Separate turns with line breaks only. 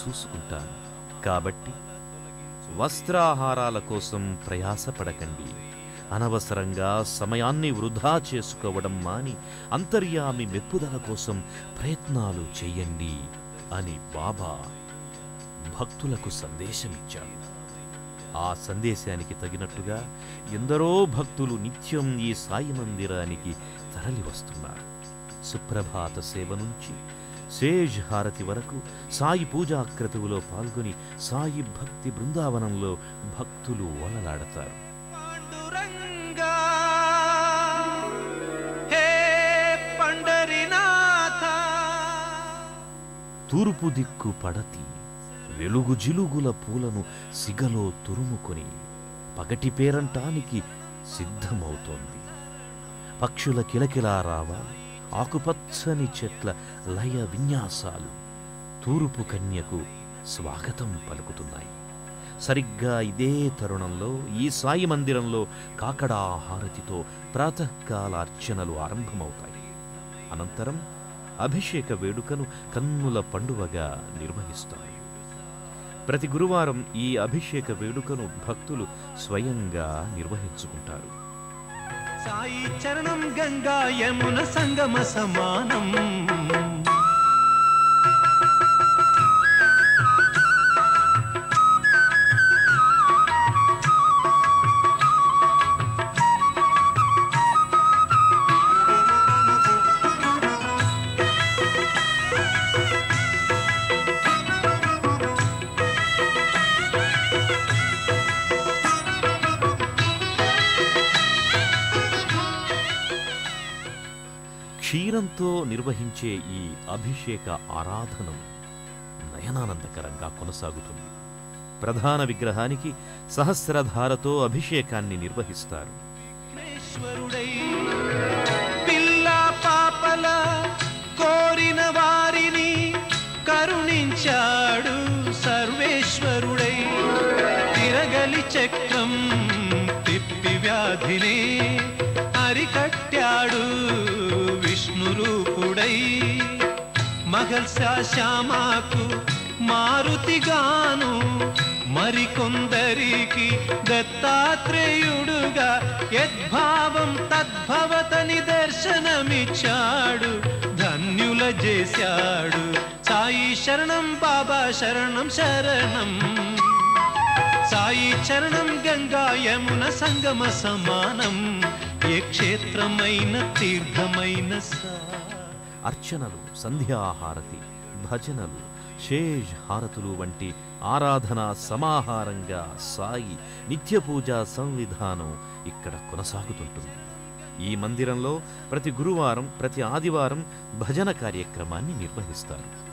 చూసుకుంటాను. కాబట్టి వస్త్రాహారాల కోసం ప్రయాసపడకండి. అనవసరంగా సమయాన్ని వృధా చేసుకోవడం మాని అంతర్యామి మెప్పుదల కోసం ప్రయత్నాలు చెయ్యండి అని బాబా భక్తులకు సందేశమిచ్చాడు. ఆ సందేశానికి తగినట్టుగా ఎందరో భక్తులు నిత్యం ఈ సాయి మందిరానికి తరలి వస్తున్నారు సుప్రభాత సేవ నుంచి సేజ్ హారతి వరకు సాయి పూజా క్రతువులో పాల్గొని సాయి భక్తి బృందావనంలో భక్తులు
పండరినాథ.
తూర్పు దిక్కు పడతి వెలుగు జిలుగుల పూలను సిగలో తురుముకొని పగటి పేరంటానికి సిద్ధమవుతోంది. పక్షుల కిలకిలారావ ఆకుపచ్చని చెట్ల లయ విన్యాసాలు తూర్పు కన్యకు స్వాగతం పలుకుతున్నాయి. సరిగ్గా ఇదే తరుణంలో ఈ సాయి మందిరంలో కాకడా హారతితో ప్రాతకాల అర్చనలు ఆరంభమవుతాయి. అనంతరం అభిషేక వేడుకను కన్నుల పండువగా నిర్వహిస్తారు ప్రతి గురువారం ఈ అభిషేక వేడుకను భక్తులు స్వయంగా నిర్వహించుకుంటారు.
సాయి చరణం గంగా యమున సంగమ సమానం.
క్షీరంతో నిర్వహించే ఈ అభిషేక ఆరాధనం నయనానందకరంగా కొనసాగుతుంది. ప్రధాన విగ్రహానికి సహస్రధారతో అభిషేకాన్ని నిర్వహిస్తారు.
పాపల కోరిన వారిని కరుణించాడు సర్వేశ్వరుడై. తిరగలి చక్రం తిప్పి వ్యాధిని అరికట్టాడు రూపుడై మగల్ శ్యామాకు మారుతిగాను. మరికొందరికి దత్తాత్రేయుడుగా యద్భావం తద్భవతని దర్శనమిచ్చాడు. ధన్యుల చేశాడు. సాయి శరణం బాబా శరణం శరణం. సాయి చరణం గంగా యమున సంగమ సమానం. ఏ క్షేత్రమైన తీర్థమైన సా
అర్చనలు సంధ్యాహారతి భజనలు శేష్ హారతులు వంటి ఆరాధనా సమాహారంగా సాయి నిత్య పూజా సంవిధానం ఇక్కడ కొనసాగుతుంటుంది. ఈ మందిరంలో ప్రతి గురువారం ప్రతి ఆదివారం భజన కార్యక్రమాన్ని నిర్వహిస్తారు.